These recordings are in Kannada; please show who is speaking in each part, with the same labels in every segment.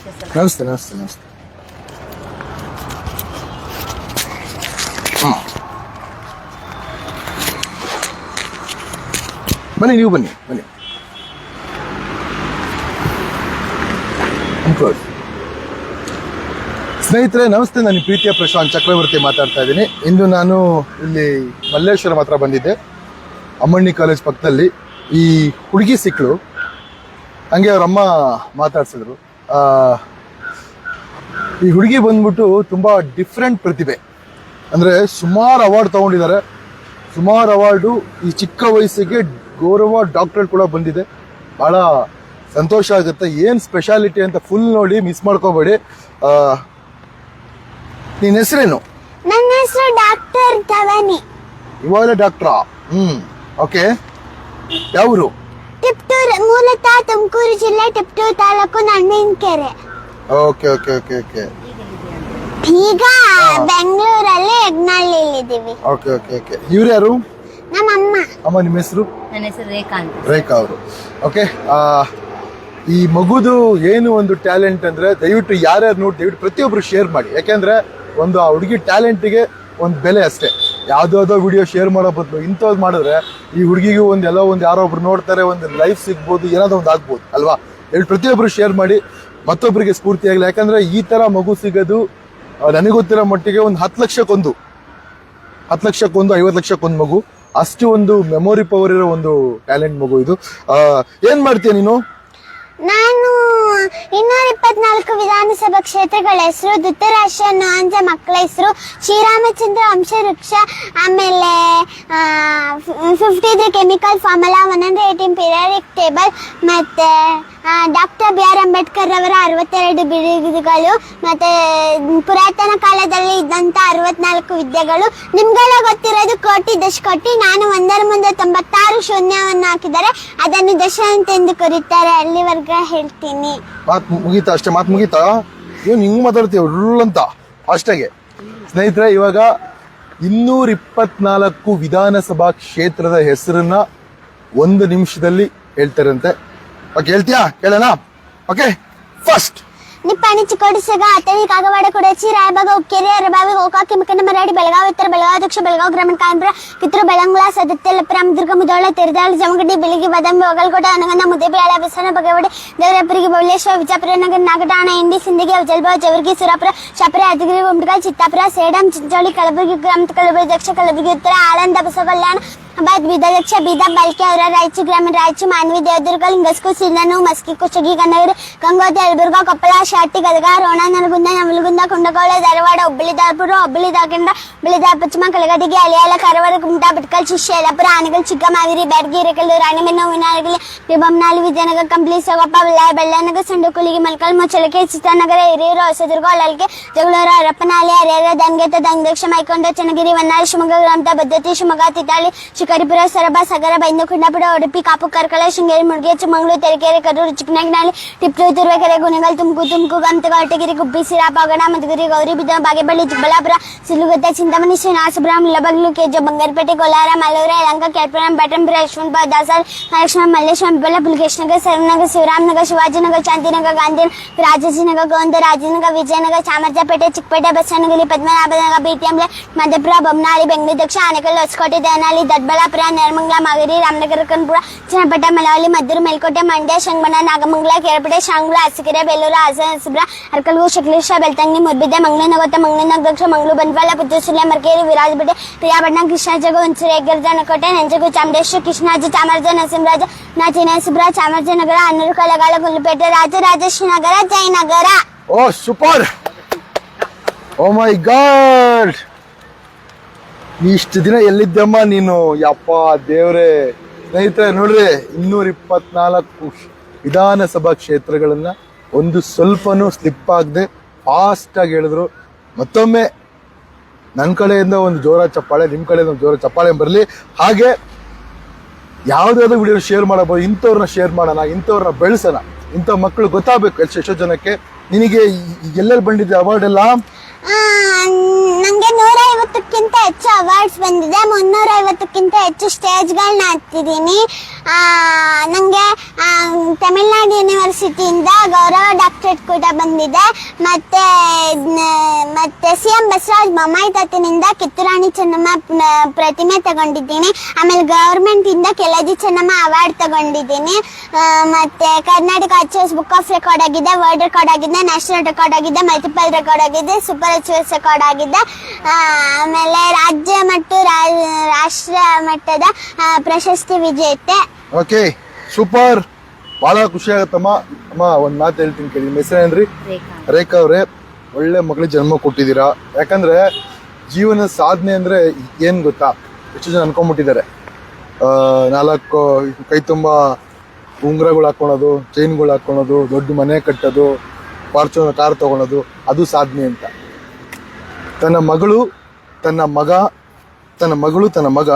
Speaker 1: ನಮಸ್ತೆ ನಮಸ್ತೆ ನಮಸ್ತೆ. ಬನ್ನಿ, ನೀವು ಬನ್ನಿ ಬನ್ನಿ. ಸ್ನೇಹಿತರೆ, ನಮಸ್ತೆ. ನಾನು ಪ್ರೀತಿಯ ಪ್ರಶಾಂತ್ ಚಕ್ರವರ್ತಿ ಮಾತಾಡ್ತಾ ಇದ್ದೀನಿ. ಇಂದು ನಾನು ಇಲ್ಲಿ ಮಲ್ಲೇಶ್ವರ ಮಾತ್ರ ಬಂದಿದ್ದೆ. ಅಮ್ಮಣ್ಣಿ ಕಾಲೇಜ್ ಪಕ್ಕದಲ್ಲಿ. ಈ ಹುಡುಗಿ ಸಿಕ್ಕಳು. ಹಂಗೆ ಅವ್ರ ಅಮ್ಮ ಮಾತಾಡ್ಸಿದ್ರು. ಈ ಹುಡುಗಿ ಬಂದ್ಬಿಟ್ಟು ತುಂಬ ಡಿಫ್ರೆಂಟ್ ಪ್ರತಿಭೆ. ಅಂದರೆ ಸುಮಾರು ಅವಾರ್ಡ್ ತಗೊಂಡಿದ್ದಾರೆ. ಸುಮಾರು ಅವಾರ್ಡು ಈ ಚಿಕ್ಕ ವಯಸ್ಸಿಗೆ ಗೌರವ ಡಾಕ್ಟ್ರೇಟ್ ಕೂಡ ಬಂದಿದೆ. ಬಹಳ ಸಂತೋಷ ಆಗುತ್ತೆ. ಏನು ಸ್ಪೆಷಾಲಿಟಿ ಅಂತ ಫುಲ್ ನೋಡಿ ಮಿಸ್ ಮಾಡ್ಕೋಬೇಡಿ. ನಿನ್ನ ನಿನ್ ಹೆಸರೇನು?
Speaker 2: ನನ್ನ ಹೆಸರು ಡಾಕ್ಟರ್ ಧವನಿ.
Speaker 1: ಇವಾಗಲೇ ಡಾಕ್ಟ್ರಾ ಹ್ಮ್ ಓಕೆ ಯಾವರು?
Speaker 2: ಟಿಪ್ಟೂರ್ ಮೂಲತಃ ತುಮಕೂರು ಜಿಲ್ಲೆ Tiptur taluk Nanninkere
Speaker 1: okay okay okay okay.
Speaker 2: ಈಗ ಬೆಂಗಳೂರಲ್ಲಿ ಇದ್ದೀವಿ
Speaker 1: ಓಕೆ ಓಕೆ ಓಕೆ. ಇವ್ರು ಯಾರು?
Speaker 2: ನಮ್ಮಮ್ಮ.
Speaker 1: ಅಮ್ಮ ನಿಮ್ಮ ಹೆಸರು?
Speaker 3: ನನ್ನ ಹೆಸರು ರೇಖಾ ಅಂತ.
Speaker 1: ರೇಖಾ ಅವರು. ಓಕೆ ಈ ಮಗುದು ಏನು ಒಂದು ಟ್ಯಾಲೆಂಟ್ ಅಂದ್ರೆ ದಯವಿಟ್ಟು ಯಾರ್ಯಾರು ನೋಡಿ ದಯವಿಟ್ಟು ಪ್ರತಿಯೊಬ್ರು ಶೇರ್ ಮಾಡಿ. ಯಾಕೆಂದ್ರೆ ಒಂದು ಆ ಹುಡುಗಿ ಟ್ಯಾಲೆಂಟಿಗೆ ಒಂದು ಬೆಲೆ ಅಷ್ಟೇ. ಯಾವ್ದಾವ್ದೋ ವಿಡಿಯೋ ಶೇರ್ ಮಾಡೋ ಬದಲು ಇಂಥದ್ದು ಮಾಡಿದ್ರೆ ಈ ಹುಡುಗಿಗೂ ಒಂದು ಎಲ್ಲೋ ಒಂದು ಯಾರೋ ಒಬ್ರು ನೋಡ್ತಾರೆ, ಒಂದು ಲೈಫ್ ಸಿಗ್ಬೋದು, ಏನಾದ್ರು ಒಂದು ಆಗ್ಬೋದು, ಅಲ್ವಾ? ಹೇಳಿ ಪ್ರತಿಯೊಬ್ಬರು ಶೇರ್ ಮಾಡಿ ಮತ್ತೊಬ್ಬರಿಗೆ ಸ್ಫೂರ್ತಿ ಆಗಲಿ ಯಾಕಂದ್ರೆ ಈ ತರ ಮಗು ಸಿಗೋದು ಗೊತ್ತಿರೋ ಮಟ್ಟಿಗೆ ಒಂದು ಹತ್ತು ಲಕ್ಷಕ್ಕೊಂದು. ಹತ್ತು ಲಕ್ಷಕ್ಕೊಂದು, ಐವತ್ತು ಲಕ್ಷಕ್ಕೊಂದು ಮಗು. ಅಷ್ಟು ಒಂದು ಮೆಮೊರಿ ಪವರ್ ಇರೋ ಒಂದು ಟ್ಯಾಲೆಂಟ್ ಮಗು ಇದು. ಏನು ಮಾಡ್ತೀಯ ನೀನು?
Speaker 2: ನಾನು ವಿಧಾನಸಭಾ ಕ್ಷೇತ್ರಗಳ ಹೆಸರು ಧೃತರಾಷ್ಟ್ರ ನಾಂಜ ಮಕ್ಕಳ ಹೆಸರು, ಶ್ರೀರಾಮಚಂದ್ರ ವಂಶವೃಕ್ಷ, ಆಮೇಲೆ fifty three chemical formula one hundred eighteen periodic table ಮತ್ತೆ ಡಾಕ್ಟರ್ ಬಿ ಆರ್ ಅಂಬೇಡ್ಕರ್ ಅವರ ಅರವತ್ತೆರಡು ಬಿರುದುಗಳು, ಮತ್ತೆ, ಪುರಾತನ ಕಾಲದಲ್ಲಿ ಇದ್ದಂತ ಅರವತ್ನಾಲ್ಕು ವಿದ್ಯೆಗಳು. ನಿಮ್ಗೆಲ್ಲ ಗೊತ್ತಿರೋದು ಕೋಟಿ ದಶಕೋಟಿ ನಾನು ಒಂದರ ಮುಂದೆ ತೊಂಬತ್ತಾರು ಶೂನ್ಯವನ್ನು ಹಾಕಿದರೆ ಅದನ್ನು ದಶ ಅಂತೆಂದು ಕರೀತಾರೆ. ಅಲ್ಲಿವರೆಗೆ ಹೇಳ್ತೀನಿ.
Speaker 1: ಏನು ಹಿಂಗ್ ಹಿಂಗೆ ಮಾತಾಡ್ತೀವಿ ಅಂತ. ಅಷ್ಟಾಗೆ. ಸ್ನೇಹಿತರೆ, ಇವಾಗ ಇನ್ನೂರ ಇಪ್ಪತ್ನಾಲ್ಕು ವಿಧಾನಸಭಾ ಕ್ಷೇತ್ರದ ಹೆಸರನ್ನ ಒಂದು ನಿಮಿಷದಲ್ಲಿ ಹೇಳ್ತಾರಂತೆ. ಓಕೆ, ಹೇಳ್ತೀಯಾ? ಕೇಳೋಣ? ಓಕೆ ಫಸ್ಟ್
Speaker 2: ನಿಪ್ಪಾಣಿ ಚಿಕ್ಕೋಡಿಸಗ ಅತನಿ ಕಾಗವಾಡ ಕುಡಚಿ ರಾಯಬಾಗ ಉಕ್ಕೇರಿ ಅರಬಾವಿ ಗೋಕಾಕಿ ಮುಖಂಡ ಮರಾಡಿ ಬೆಳಗಾವಿ ಉತ್ತರ ಬೆಳಗಾವಿ ದಕ್ಷಿಣ ಬೆಳಗಾವಿ ಗ್ರಾಮೀಣ ಕಾನ್ಪುರ ಕಿತ್ತೂರು ಬೆಳಂಗುಳ ಸದತ್ಯ ಲಪ್ಪರಾಮ ದುರ್ಗ ಮುದೋಳ ತಿರುದಾಳಿ ಜಮಗಡ್ಡಿ ಬೆಳಗಿ ಬಾದಾಮಿ ಒಗಲ್ಕೋಟೆ ಅನಗಂಧ ಮುದ್ದೇಬೇಳೆ ಬಸವನ ಬಗವಡೆ ದೇವರಪ್ಪರಿಗೆ ಬಬಲೇಶ್ವರ ವಿಜಾಪುರ ನಗರ ನಾಗಟಾಣ ಇಂಡಿ ಸಿಂದಗಿ ಜಲ್ಬಾವ್ ಜವರ್ಗಿ ಸುರಾಪುರ ಶಾಪುರ ಯಾದಗಿರಿ ಗುಂಡ್ಗಲ್ ಚಿತ್ತಾಪುರ ಸೇಡಂ ಚಿಂಚೋಳಿ ಕಲಬುರಗಿ ಗ್ರಾಮ ಕಲಬುರಗಿ ದಕ್ಷಿಣ ಕಲಬುರಗಿ ಉತ್ತರ ಆಳಂದ ಬಸವ ಕಲ್ಯಾಣ ಬಾದ್ ಬೀದರ್ ದಕ್ಷ ಬೀದರ್ ಬಲ್ಕೆ ಅವರ ರಾಯಚೂರು ಗ್ರಾಮೀಣ ರಾಯಚೂರು ಮಾನ್ವಿ ದೇವದುರ್ಗ ಲಿಂಗಸ್ಕೂ ಸಿಲ್ಲನು ಮಸ್ಕಿ ಕುಷ್ಟಗಿ ಕನ್ನಗಿರಿ ಗಂಗೋತ್ರಿ ಯಲಬುರ್ಗ ಕೊಪ್ಪಳ ಶಾಟಿ ಗದಗ ರೋಣ ನರಗುಂದ ನವಲಗುಂದ ಕುಂಡಗೋಳ ಧಾರವಾಡ ಹುಬ್ಬಳ್ಳಿ ಧಾರಪುರ ಹುಬ್ಬಳ್ಳಿ ಧಾರಕಂಡ ಹುಬ್ಬಳ್ಳಿ ಧಾರ ಪಶ್ಚಿಮ ಕಲಗಟಿಗೆ ಅಲಿಯಾಲ ಕಾರವಾರ ಕುಮಟಾ ಬಿಟ್ಕಲ್ ಶಿಷ್ಯ ಯಲಪುರ ಆನಗಲ್ ಚಿಕ್ಕಮಾವಿರಿ ಬ್ಯಾಡಗಿ ಹಿರೇಕಲ್ಲು ರಾಣಿಬೆನ್ನು ವಿನಾಯಕಲಿ ರಿಬಂನಾಲಿ ವಿಜಯನಗರ ಕಂಪ್ಲಿ ಸೊಗಪ್ಪ ಬಳ್ಳಾರಿ ಬೆಳ್ಳನಗರ ಸಂಡುಕುಲಿಗಿ ಮಲ್ಕಲ್ ಮುಚ್ಚಳಿಕೆ ಚಿತ್ರನಗರ ಹಿರಿಯೂರು ಹೊಸದುರ್ಗ ಹೊಳಲ್ಕೆ ಜಗಳೂರು ಹರಪ್ಪನಹಳ್ಳಿ ಹರಿಹರ ದಂಗೆತ ದಂಗದಕ್ಷ ಮೈಕೊಂಡ ಚನ್ನಗಿರಿ ವನ್ನಾಳಿ ಶಿವಮೊಗ್ಗ ಗ್ರಾಮದ ಭದ್ರತೆ ಶಿವಮೊಗ್ಗ ತಿತಾಳಿ ಶಿಕಾರಿಪುರ ಸೊರಬ ಸಗರ ಬೈಂದು ಕುಂಡಾಪುರ ಉಡುಪಿ ಕಾಪು ಕಾರ್ಕಳ ಶೃಂಗೇರಿ ಮುಳುಗೆ ಚಿಕ್ಕಮಗಳೂರು ತರೀಕೆರೆ ಕಡೂರು ಚಿಕ್ಕನಗಿನಹಳ್ಳಿ ಟಿಪ್ಪು ತುರುವೇಕೆರೆ ಗುಣಗಲ್ ತುಮಕು ತುಮಕು ಗಮತಗ ಹೊಟಗಿರಿ ಗುಬ್ಬಿ ಸಿರಾಪ ಒಗಣ ಮಧುಗಿರಿ ಗೌರಿಬಿದ ಬಾಗೇಪಳ್ಳಿ ಚಿಕ್ಕಬಳ್ಳಾಪುರ ಸಿಲುಗುತ್ತ ಚಿಂತಾಮಣಿ ಶ್ರೀನಿವಾಸಪುರಂ ಮುಲ್ಲಬಗ್ಲು ಕೆಜ ಬಂಗಾರಪೇಟೆ ಕೋಲಾರ ಮಲ್ಲೂರ ಯಲಂಕ ಕೆಳಪುರಂ ಬೆಟಂಪುರ ಯಶವಂತಪುರ ದಾಸರ್ ಮಹಾಲಕ್ಷ್ಮ ಮಲ್ಲೇಶ್ವರ ಬೆಲ್ಲ ಪುಲಕೇಶ್ ನಗರ್ ಸರನಗರ್ ಶಿವರಾಮನಗರ್ ಶಿವಾಜಿನಗರ್ ಶಾಂತಿನಗರ್ ಗಾಂಧಿನಗರ್ ರಾಜಾಜಿನಗರ್ ಗೋಂದ ರಾಜನಗರ್ ವಿಜಯನಗರ ಚಾಮರಾಜಪೇಟೆ ಚಿಕ್ಕಪೇಟೆ ಬಸವನಗುರಿ ಪದ್ಮನಾಭನಗರ ಬಿಟಿಎಂಲೆ ಮಧ್ಯಪುರ ಬೊಮ್ಮನಾಳಿ ಬೆಂಗಳೂರು ದಕ್ಷ ಆನೇಕಲ್ ಹೊಸಕೋಟೆ ದೇವನಹಳ್ಳಿ ದೊಡ್ಡಬಳ್ಳಾಪುರ ನೆಲಮಂಗಲ ಮಾಗೇರಿ ರಾಮನಗರ ಕನಪುರ ಚನ್ನಪಟ್ಟ ಮಲವಳ್ಳಿ ಮದ್ದೂರು ಮೇಲ್ಕೋಟೆ ಮಂಡ್ಯ ಶಂಗಮಣ ನಾಗಮಂಗಲ ಕೆರಪೇಟೆ ಶಾಂಗ್ಲ ಅರಸೀಕೆರೆ ಬೇಲೂರು ಹಾಸನ ಅರ್ಕಲ್ಗು ಶಕ್ಲೇಶ್ವರ ಬೆಳ್ತಂಗಿ ಮುರ್ಬಿದ್ದೆ ಮಂಗಳೂರು ನಗರ ಮಂಗಳೂರು ದಕ್ಷ ಮಂಗಳೂರು ಬಂಟ್ವಾಳ ಪುತ್ತೂರು ಸುಳ್ಯ ಮರ್ಕೇರಿ ವಿರಾಜಪೇಟೆ ಪ್ರಿಯಾಪಟ್ಟಣ ಕೃಷ್ಣಾಜಗ ಹುಣಸೂರು ಹೆಗ್ಗರಜನಕೋಟೆ ನಂಜಗು ಚಾಮರೇಶ್ವರ ಕೃಷ್ಣಾಜ Chamaraja Narasimharaja ನಾಚಿನೇಸುಬ್ರ Chamarajanagar Hanur ಕಲಗಾಲ ಗುಲ್ಪೇಟೆ Rajarajeshwari Nagar Jayanagar
Speaker 1: oh super oh my god ಇಷ್ಟು ದಿನ ಎಲ್ಲಿದ್ದಮ್ಮ ನೀನು? ಯಪ್ಪ ದೇವ್ರೆ. ಸ್ನೇಹಿತರೆ, ನೋಡ್ರಿ ಇನ್ನೂರ ಇಪ್ಪತ್ನಾಲ್ಕು ವಿಧಾನಸಭಾ ಕ್ಷೇತ್ರಗಳನ್ನ ಒಂದು ಸ್ವಲ್ಪನೂ ಸ್ಲಿಪ್ ಆಗದೆ ಫಾಸ್ಟ್ ಆಗಿ ಹೇಳಿದ್ರು. ಮತ್ತೊಮ್ಮೆ ನನ್ನ ಕಡೆಯಿಂದ ಒಂದು ಜೋರ ಚಪ್ಪಾಳೆ ನಿಮ್ಮ ಕಡೆಯಿಂದ ಒಂದು ಜೋರ ಚಪ್ಪಾಳೆ ಬರಲಿ. ಹಾಗೆ ಯಾವುದಾದ್ರು ವಿಡಿಯೋ ಶೇರ್ ಮಾಡಬಹುದು, ಇಂಥವ್ರನ್ನ ಶೇರ್ ಮಾಡೋಣ, ಇಂಥವ್ರನ್ನ ಬೆಳೆಸೋಣ, ಇಂಥ ಮಕ್ಕಳು ಗೊತ್ತಾಗಬೇಕು ಎಷ್ಟು ಎಷ್ಟೋ ಜನಕ್ಕೆ. ನಿನಗೆ ಎಲ್ಲೆಲ್ಲಿ ಬಂದಿದೆ ಅವಾರ್ಡ್ ಎಲ್ಲ
Speaker 2: ನೂರೈವತ್ತಕ್ಕಿಂತ ಹೆಚ್ಚು ಅವಾರ್ಡ್ಸ್ ಬಂದಿದೆ. ಮುನ್ನೂರೈವತ್ತಕ್ಕಿಂತ ಹೆಚ್ಚು ಸ್ಟೇಜ್ಗಳನ್ನ ಹತ್ತಿದ್ದೀನಿ ನನಗೆ ತಮಿಳ್ನಾಡು ಯೂನಿವರ್ಸಿಟಿಯಿಂದ ಗೌರವ ಡಾಕ್ಟ್ರೇಟ್ ಕೂಡ ಬಂದಿದೆ. ಮತ್ತೆ ಮತ್ತೆ ಸಿ ಎಂ ಬಸವರಾಜ್ ಬೊಮ್ಮಾಯಿ ತಾತನಿಂದ ಕಿತ್ತೂರಾಣಿ ಚೆನ್ನಮ್ಮ ಪ್ರತಿಮೆ ತಗೊಂಡಿದ್ದೀನಿ. ಆಮೇಲೆ ಗೌರ್ಮೆಂಟಿಂದ ಕೆಳದಿ ಚೆನ್ನಮ್ಮ ಅವಾರ್ಡ್ ತಗೊಂಡಿದ್ದೀನಿ. ಮತ್ತು Karnataka achieves book of record ಆಗಿದೆ ವರ್ಲ್ಡ್ ರೆಕಾರ್ಡ್ ಆಗಿದೆ ನ್ಯಾಷನಲ್ ರೆಕಾರ್ಡ್ ಆಗಿದೆ ಮಲ್ಟಿಪಲ್ ರೆಕಾರ್ಡ್ ಆಗಿದೆ ಸೂಪರ್ ಅಚೀವ್ಸ್ ರೆಕಾರ್ಡ್ ಆಗಿದೆ ಆಮೇಲೆ ರಾಜ್ಯ ಮತ್ತು ರಾ- ರಾಷ್ಟ್ರ ಮಟ್ಟದ ಪ್ರಶಸ್ತಿ ವಿಜೇತೆ.
Speaker 1: ಓಕೆ ಸೂಪರ್ ಬಹಳ ಖುಷಿ ಆಗತ್ತಮ್ಮ. ಅಮ್ಮ ಒಂದ್ ಮಾತು ಹೇಳ್ತೀನಿ ಕೇಳಿ. ನಿಮ್ಮ ಹೆಸರೇನ್ರಿ ರೇಖಾ. ಅವ್ರೆ ಒಳ್ಳೆ ಮಗಳಿಗೆ ಜನ್ಮ ಕೊಟ್ಟಿದ್ದೀರಾ? ಯಾಕಂದ್ರೆ ಜೀವನ ಸಾಧನೆ ಅಂದ್ರೆ ಏನ್ ಗೊತ್ತಾ? ಎಷ್ಟು ಜನ ಅನ್ಕೊಂಡ್ಬಿಟ್ಟಿದ್ದಾರೆ. ಆ, ನಾಲ್ಕು ಕೈ ತುಂಬಾ ಉಂಗ್ರಗಳು ಹಾಕೊಳೋದು ಚೈನ್ಗಳು ಹಾಕೊಳೋದು ದೊಡ್ಡ ಮನೆ ಕಟ್ಟೋದು ಫಾರ್ಚುನರ್ ಕಾರ್ ತಗೊಳೋದು ಅದು ಸಾಧನೆ ಅಂತ. ತನ್ನ ಮಗಳು ತನ್ನ ಮಗ ತನ್ನ ಮಗಳು ತನ್ನ ಮಗ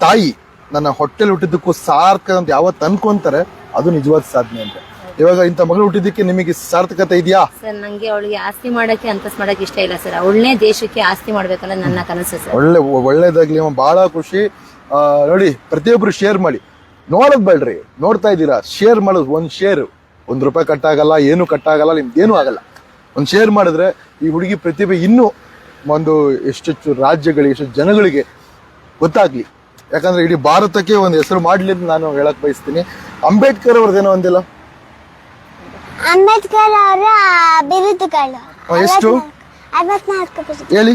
Speaker 1: ತಾಯಿ ನನ್ನ ಹೊಟ್ಟೆಲ್ ಹುಟ್ಟಿದ್ದಕ್ಕೂ ಸಾರ್ಥಕ ಅಂತ ಯಾವತ್ತು ಅನ್ಕೊಂತಾರೆ ಅದು ನಿಜವಾದ ಸಾಧನೆ ಅಂತ. ಇವಾಗ ಇಂಥ ಮಗಳು ಹುಟ್ಟಿದ್ದಕ್ಕೆ ನಿಮಗೆ ಸಾರ್ಥಕತೆ ಇದೆಯಾ?
Speaker 3: ಸರ್ ನಂಗೆ ಅವಳಿಗೆ ಆಸ್ತಿ ಮಾಡಕ್ಕೆ ಅಂತಸ್ ಮಾಡಕ್ಕೆ ಇಷ್ಟ ಇಲ್ಲ ಸರ್. ಅವಳನ್ನೇ ದೇಶಕ್ಕೆ ಆಸ್ತಿ ಮಾಡ್ಬೇಕಲ್ಲ ನನ್ನ ಕನಸು ಸರ್.
Speaker 1: ಒಳ್ಳೆ ಒಳ್ಳೇದಾಗ್ಲಿ ಬಹಳ ಖುಷಿ. ಆ, ನೋಡಿ ಪ್ರತಿಯೊಬ್ರು ಶೇರ್ ಮಾಡಿ. ನೋಡೋದ್ ಬೇಡ್ರಿ ನೋಡ್ತಾ ಇದ್ದೀರಾ? ಶೇರ್ ಮಾಡೋದು ಒಂದ್ ಶೇರ್ ಒಂದ್ ರೂಪಾಯಿ ಕಟ್ಟಾಗಲ್ಲ ಏನು ಕಟ್ಟಾಗಲ್ಲ ನಿಮ್ದು ಏನೂ ಆಗಲ್ಲ. ಒಂದ್ ಶೇರ್ ಮಾಡಿದ್ರೆ ಈ ಹುಡುಗಿ ಪ್ರತಿಭೆ ಇನ್ನೂ ಒಂದು ಎಷ್ಟೆಷ್ಟು ರಾಜ್ಯಗಳಿಗೆ ಎಷ್ಟು ಜನಗಳಿಗೆ ಗೊತ್ತಾಗ್ಲಿ. ಯಾಕಂದ್ರೆ ಇಡೀ ಭಾರತಕ್ಕೆ ಒಂದು ಹೆಸರು ಮಾಡ್ಲಿ ಅಂತ ನಾನು ಹೇಳಕ್ ಬಯಸ್ತೀನಿ. ಅಂಬೇಡ್ಕರ್ ಅವ್ರದ್ದೇನೋ ಒಂದಿಲ್ಲ?
Speaker 2: ಅಂಬೇಡ್ಕರ್ ಅವರ ಬಿರುದುಗಳು
Speaker 1: ಎಷ್ಟು? ಹೇಳಿ.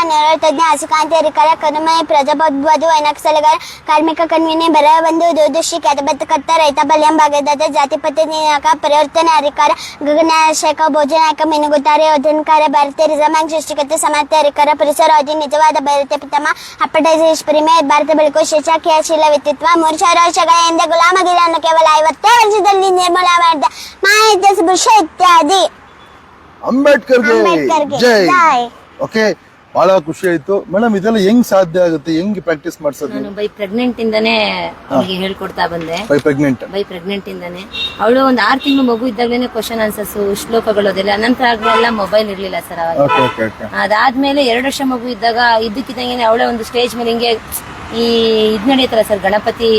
Speaker 2: ನೇರಳ ತಜ್ಞ ಹಸಿಕಾಂತಿ ಅಧಿಕಾರ ಕನುಮಯ ಪ್ರಜಾಪ್ರಭುತ್ವದು ವೈನಾಕ್ ಸಲಗಾರ ಕಾರ್ಮಿಕ ಕನ್ವಿನಿ ಬರ ಬಂಧು ದೂರದೃಷ್ಟಿ ಖ್ಯಾತಬದ್ಧಕರ್ತ ರೈತ ಬಲ್ಯಂ ಭಾಗದಾತ ಜಾತಿಪತಿ ನಿಯಾಕ ಪರಿವರ್ತನೆ ಅಧಿಕಾರ ಗಗನಾಶಕ ಭೋಜನಾಯಕ ಮೆನುಗುತ್ತಾರೆ ಯೋಧನಕಾರ ಭಾರತೀಯ ರಿಸರ್ವ್ ಬ್ಯಾಂಕ್ ಸೃಷ್ಟಿಕರ್ತ ಸಮಾನತೆ ಅಧಿಕಾರ ಅಧಿ ನಿಜವಾದ ಭಾರತೀಯ ಪಿತಮ ಅಪ್ಪಟೈಸ್ ಪ್ರೀಮಿಯರ್ ಭಾರತ ಬೆಳಕು ಶಿಕ್ಷ ಕ್ರಿಯಾಶೀಲ ವ್ಯಕ್ತಿತ್ವ ಮೂರು ಸಾವಿರ ವರ್ಷಗಳ ಹಿಂದೆ ಗುಲಾಮಗಿರಿಯನ್ನು ಕೇವಲ ಐವತ್ತೇ ವರ್ಷದಲ್ಲಿ ನಿರ್ಮೂಲ ಮಾಡಿದ ಮಾಹಿತಿ ಇತ್ಯಾದಿ.
Speaker 1: ಜೈ.
Speaker 2: ಜೈ.
Speaker 1: ಓಕೆ ಬಹಳ ಖುಷಿ ಆಯ್ತು. ಮೇಡಮ್ ಇದೆಲ್ಲ ಹೆಂಗ್ ಸಾಧ್ಯ ಆಗುತ್ತೆ? ಹೆಂಗ್ ಪ್ರಾಕ್ಟೀಸ್ ಮಾಡ್ಸೋದು?
Speaker 3: ನಾನು ಬೈ ಪ್ರೆಗ್ನೆಂಟ್ ಇಂದಾನೆ ಅವ್ಳಿಗೆ ಹೇಳ್ಕೊಡ್ತಾ ಬಂದೆ.
Speaker 1: ಬೈ ಪ್ರೆಗ್ನೆಂಟ್
Speaker 3: ಬೈ ಪ್ರೆಗ್ನೆಂಟ್ ಇಂದಾನೆ. ಅವಳು ಒಂದ್ ಆರ್ ತಿಂಗಳು ಮಗು ಇದ್ದಾಗಲೇ ಕ್ವಶನ್ ಆನ್ಸರ್ಸ್ ಶ್ಲೋಕಗಳು ಅದೆಲ್ಲ. ನಂತರ ಆಗ್ಲೆಲ್ಲ ಮೊಬೈಲ್ ಇರ್ಲಿಲ್ಲ ಸರ್ ಅವಾಗ.
Speaker 1: ಓಕೆ ಓಕೆ ಓಕೆ
Speaker 3: ಅದಾದ್ಮೇಲೆ ಎರಡು ವರ್ಷ ಮಗು ಇದ್ದಾಗ ಇದ್ದಕ್ಕಿದ್ದಂಗೆ ಅವಳೇ ಒಂದು ಸ್ಟೇಜ್ ಮೇಲೆ ಹಿಂಗೆ ಈ ಇದ್ ನಡೆಯುತ್ತಲ್ಲ ಸರ್ ಗಣಪತಿ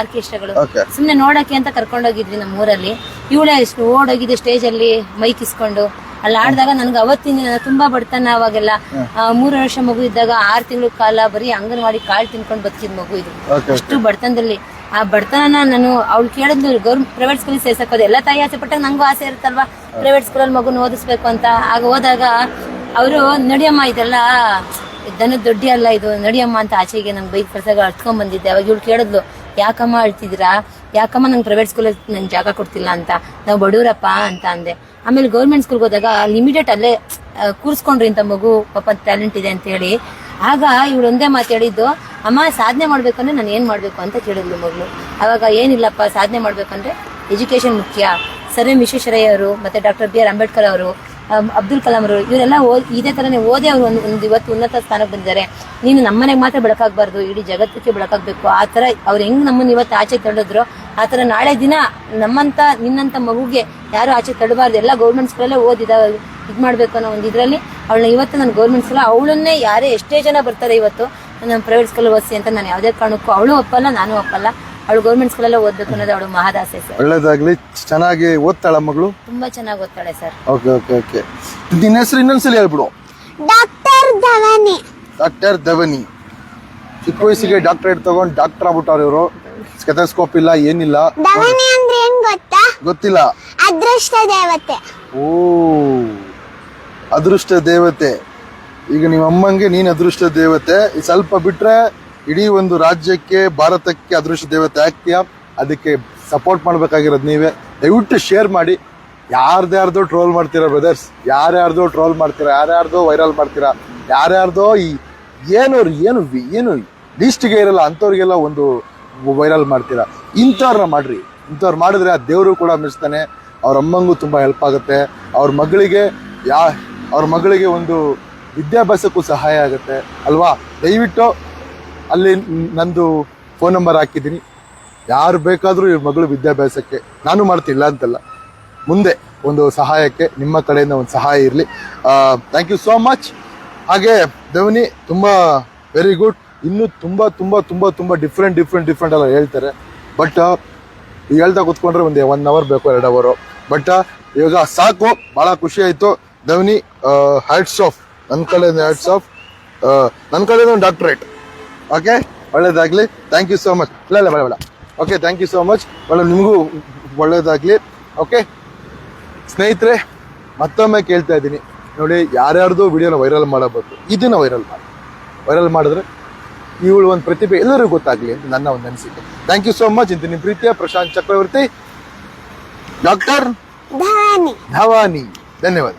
Speaker 3: ಆರ್ಕೆಸ್ಟ್ರಾಗಳು. ಸುಮ್ನೆ ನೋಡಕ್ಕೆ ಅಂತ ಕರ್ಕೊಂಡೋಗಿದ್ವಿ ನಮ್ಮ ಊರಲ್ಲಿ. ಇವಳೆ ಎಷ್ಟು ಓಡೋಗಿದ್ದು ಸ್ಟೇಜ್ ಅಲ್ಲಿ ಮೈಕ್ ಇಸ್ಕೊಂಡು ಅಲ್ಲಿ ಆಡಿದಾಗ ನನ್ಗೆ ಅವತ್ತಿನ ತುಂಬಾ ಬಡತನ ಅವಾಗೆಲ್ಲ. ಮೂರು ವರ್ಷ ಮಗು ಇದ್ದಾಗ ಆರು ತಿಂಗಳ ಕಾಲ ಬರೀ ಅಂಗನವಾಡಿ ಕಾಳು ತಿನ್ಕೊಂಡು ಬದುಕಿದ ಮಗು ಇದು. ಅಷ್ಟು ಬಡತನದಲ್ಲಿ. ಆ ಬಡತನ ನಾನು ಅವ್ಳು ಕೇಳಿದ್ಲು ಗೌರ್ಮೆಂಟ್ ಪ್ರೈವೇಟ್ ಸ್ಕೂಲ್ ಸೇರ್ಸಕ್ಕೋದು ಎಲ್ಲ ತಾಯಿ ಆಸೆ ಪಟ್ಟಾಗ ನಂಗೂ ಆಸೆ ಇರುತ್ತಲ್ವಾ? ಪ್ರೈವೇಟ್ ಸ್ಕೂಲಲ್ಲಿ ಮಗುನ ಓದಿಸ್ಬೇಕು ಅಂತ. ಆಗ ಹೋದಾಗ ಅವರು ನಡಿಯಮ್ಮ ಇದೆಲ್ಲ ದನದ ದೊಡ್ಡಿ ಅಲ್ಲ, ಇದು ನಡಿಯಮ್ಮ ಅಂತ ಆಚೆಗೆ ನಂಗೆ ಬೈಕ್ ಕಳ್ಸಾಗ ಅಳ್ಕೊಂಡ್ ಬಂದಿದ್ದೆ. ಅವಾಗ ಇವಳು ಕೇಳಿದ್ಲು, ಯಾಕಮ್ಮ ಅಳ್ತಿದ್ದೀರಾ? ಯಾಕಮ್ಮ ನಂಗೆ ಪ್ರೈವೇಟ್ ಸ್ಕೂಲಲ್ಲಿ ನಂಗೆ ಜಾಗ ಕೊಡ್ತಿಲ್ಲ ಅಂತ? ನಾವು ಬಡವರಪ್ಪ ಅಂತ ಅಂದೆ. ಆಮೇಲೆ ಗೌರ್ಮೆಂಟ್ ಸ್ಕೂಲ್ಗೆ ಹೋದಾಗ ಲಿಮಿಟೆಡ್ ಅಲ್ಲೇ ಕೂರ್ಸ್ಕೊಂಡ್ರಿ ಇಂಥ ಮಗು, ಪಾಪ ಟ್ಯಾಲೆಂಟ್ ಇದೆ ಅಂತ ಹೇಳಿ. ಆಗ ಇವಳು ಒಂದೇ ಮಾತು ಹೇಳಿದ್ದು, ಅಮ್ಮ, ಸಾಧನೆ ಮಾಡ್ಬೇಕಂದ್ರೆ ನಾನು ಏನ್ ಮಾಡ್ಬೇಕು? ಅಂತ ಕೇಳಿದ್ಲು ಮಗಳು. ಅವಾಗ, ಏನಿಲ್ಲಪ್ಪ, ಸಾಧನೆ ಮಾಡ್ಬೇಕಂದ್ರೆ ಎಜುಕೇಶನ್ ಮುಖ್ಯ. ಸರ್ ಎಂ ವಿಶ್ವೇಶ್ವರಯ್ಯ ಅವರು ಮತ್ತೆ ಡಾಕ್ಟರ್ ಬಿ ಆರ್ ಅಂಬೇಡ್ಕರ್ ಅವರು ಅಬ್ದುಲ್ ಕಲಾಂ ಅವರು, ಇವರೆಲ್ಲ ಇದೇ ತರನೇ ಓದಿ ಅವರು ಒಂದು ಒಂದು ಇವತ್ತು ಉನ್ನತ ಸ್ಥಾನಕ್ಕೆ ಬಂದಿದ್ದಾರೆ. ನೀನು ನಮ್ಮನೆಗೆ ಮಾತ್ರ ಬೆಳಕಾಗಬಾರ್ದು, ಇಡೀ ಜಗತ್ತಕ್ಕೆ ಬೆಳಕಾಗಬೇಕು. ಆ ಥರ ಅವ್ರು ಹೆಂಗ್ ನಮ್ಮನ್ನ ಇವತ್ತು ಆಚೆ ತಳ್ಳಿದ್ರು, ಆ ಥರ ನಾಳೆ ದಿನ ನಮ್ಮಂತ ನಿನ್ನಂಥ ಮಗುಗೆ ಯಾರು ಆಚೆ ತಳ್ಳಬಾರ್ದು ಎಲ್ಲ ಗೌರ್ಮೆಂಟ್ ಸ್ಕೂಲಲ್ಲೇ ಓದಿದ, ಇದು ಮಾಡಬೇಕು ಅನ್ನೋ ಒಂದು ಇದರಲ್ಲಿ ಅವಳನ್ನ ಇವತ್ತು ನಾನು ಗೌರ್ಮೆಂಟ್ ಸ್ಕೂಲ್ ಅವಳನ್ನೇ ಯಾರೇ ಎಷ್ಟೇ ಜನ ಬರ್ತಾರೆ ಇವತ್ತು ನಾನು ಪ್ರೈವೇಟ್ ಸ್ಕೂಲ್ ಓದಿಸಿ ಅಂತ ನಾನು ಯಾವುದೇ ಕಾರಣಕ್ಕೂ ಅವಳು ಒಪ್ಪಲ್ಲ, ನಾನು ಒಪ್ಪಲ್ಲ. ಅವಳು ಗೌರ್ಮೆಂಟ್ ಸ್ಕೂಲಲ್ಲೇ ಓದ್ಬೇಕು ಅನ್ನೋದು ಅವಳು ಮಹದಾಸೆ ಸರ್.
Speaker 1: ಒಳ್ಳೇದಾಗ್ಲಿ. ಚೆನ್ನಾಗಿ ಓದ್ತಾಳ ಮಗಳು?
Speaker 3: ತುಂಬಾ ಚೆನ್ನಾಗಿ ಓದ್ತಾಳೆ ಸರ್.
Speaker 1: Okay okay okay. ನಿನ್ನ ಹೆಸರು ಇನ್ನೊಂದ್ಸಲಿ ಹೇಳ್ಬಿಡು.
Speaker 2: ಡಾಕ್ಟರ್ ಧವನಿ.
Speaker 1: ಡಾಕ್ಟರ್ ಧವನಿ. ಚಿಕ್ಕ ವಯಸ್ಸಿಗೆ ಡಾಕ್ಟರೇಟ್ ತಗೊಂಡ್ ಡಾಕ್ಟರ್ ಆಗ್ಬಿಟ್ಟವ್ರು ಇವರು. ಸ್ಕೆಥೋಸ್ಕೋಪ್ ಇಲ್ಲ ಏನಿಲ್ಲ.
Speaker 2: ಧವನಿ ಅಂದ್ರೆ ಏನ್ ಗೊತ್ತಾ?
Speaker 1: ಗೊತ್ತಿಲ್ಲ.
Speaker 2: ಅದೃಷ್ಟ ದೇವತೆ.
Speaker 1: ಓ ಅದೃಷ್ಟ ದೇವತೆ. ಈಗ ನಿಮ್ಮ ಅಮ್ಮಂಗೆ ನೀನ್ ಅದೃಷ್ಟ ದೇವತೆ. ಈ ಸ್ವಲ್ಪ ಬಿಟ್ರೆ ಇಡೀ ಒಂದು ರಾಜ್ಯಕ್ಕೆ, ಭಾರತಕ್ಕೆ ಅದೃಶ್ಯ ದೇವತೆ ಆಗ್ತೀಯ? ಅದಕ್ಕೆ ಸಪೋರ್ಟ್ ಮಾಡಬೇಕಾಗಿರೋದು ನೀವೇ. ದಯವಿಟ್ಟು ಶೇರ್ ಮಾಡಿ. ಯಾರ್ದ್ಯಾರ್ದೋ ಟ್ರೋಲ್ ಮಾಡ್ತೀರಾ ಬ್ರದರ್ಸ್ ಯಾರ್ಯಾರ್ದೋ ಟ್ರೋಲ್ ಮಾಡ್ತೀರಾ? ಯಾರ್ಯಾರ್ದೋ ವೈರಲ್ ಮಾಡ್ತೀರಾ? ಯಾರ್ಯಾರ್ದೋ ಈ ಏನು ಏನು ಏನು ಲೀಸ್ಟ್ಗೆ ಇರಲ್ಲ, ಅಂಥವ್ರಿಗೆಲ್ಲ ಒಂದು ವೈರಲ್ ಮಾಡ್ತೀರಾ? ಇಂಥವ್ರನ್ನ ಮಾಡ್ರಿ. ಇಂಥವ್ರು ಮಾಡಿದ್ರೆ ಆ ದೇವರು ಕೂಡ ಮೆಚ್ತಾನೆ ಅವ್ರ ಅಮ್ಮಂಗೂ ತುಂಬ ಹೆಲ್ಪ್ ಆಗುತ್ತೆ. ಅವ್ರ ಮಗಳಿಗೆ ಯಾ ಅವ್ರ ಮಗಳಿಗೆ ಒಂದು ವಿದ್ಯಾಭ್ಯಾಸಕ್ಕೂ ಸಹಾಯ ಆಗುತ್ತೆ. ಅಲ್ವಾ? ದಯವಿಟ್ಟು ಅಲ್ಲಿ ನಂದು ಫೋನ್ ನಂಬರ್ ಹಾಕಿದ್ದೀನಿ. ಯಾರು ಬೇಕಾದರೂ ಇವ್ರ ಮಗಳು ವಿದ್ಯಾಭ್ಯಾಸಕ್ಕೆ, ನಾನು ಮಾಡ್ತಿಲ್ಲ ಅಂತಲ್ಲ. ಮುಂದೆ ಒಂದು ಸಹಾಯಕ್ಕೆ, ನಿಮ್ಮ ಕಡೆಯಿಂದ ಒಂದು ಸಹಾಯ ಇರಲಿ. ಥ್ಯಾಂಕ್ ಯು ಸೋ ಮಚ್ ಹಾಗೆ ದೇವನಿ ತುಂಬ ವೆರಿ ಗುಡ್ ಇನ್ನೂ ತುಂಬ ತುಂಬ ತುಂಬ ತುಂಬ ಡಿಫ್ರೆಂಟ್ ಡಿಫ್ರೆಂಟ್ ಡಿಫ್ರೆಂಟ್ ಎಲ್ಲ ಹೇಳ್ತಾರೆ. ಬಟ್ ಹೇಳ್ತಾ ಕೂತ್ಕೊಂಡ್ರೆ ಒಂದು ಒನ್ ಅವರ್ ಬೇಕು ಎರಡು ಅವರು ಬಟ್ ಇವಾಗ ಸಾಕು ಭಾಳ ಖುಷಿ ಆಯಿತು. ದೇವನಿ ಹ್ಯಾಟ್ಸ್ ಆಫ್ ನನ್ನ ಕಡೆಯಿಂದ ಹ್ಯಾಟ್ಸ್ ಆಫ್ ನನ್ನ ಕಡೆಯಿಂದ ಒಂದು ಡಾಕ್ಟ್ರೇಟ್ ಓಕೆ ಒಳ್ಳೇದಾಗಲಿ. ಥ್ಯಾಂಕ್ ಯು ಸೋ ಮಚ್ ಇಲ್ಲ ಇಲ್ಲ ಬೇಡ ಬೇಡ. Okay thank you so much ಒಳ್ಳೆ ನಿಮಗೂ ಒಳ್ಳೇದಾಗಲಿ. ಓಕೆ ಸ್ನೇಹಿತರೆ ಮತ್ತೊಮ್ಮೆ ಕೇಳ್ತಾ ಇದ್ದೀನಿ. ನೋಡಿ ಯಾರ್ಯಾರ್ದು ವಿಡಿಯೋನ ವೈರಲ್ ಮಾಡಬಹುದು. ಇದನ್ನ ವೈರಲ್ ಮಾಡಿ. ವೈರಲ್ ಮಾಡಿದ್ರೆ ಇವಳು ಒಂದು ಪ್ರತಿಭೆ ಎಲ್ಲರಿಗೂ ಗೊತ್ತಾಗಲಿ ಅಂತ ನನ್ನ ಒಂದು ಅನಿಸಿಕೆ. ಥ್ಯಾಂಕ್ ಯು ಸೋ ಮಚ್ ಇಂತ ನಿಮ್ಮ ಪ್ರೀತಿಯ ಪ್ರಶಾಂತ್ ಚಕ್ರವರ್ತಿ. ಡಾಕ್ಟರ್ ಧವಾನಿ. ಧನ್ಯವಾದ.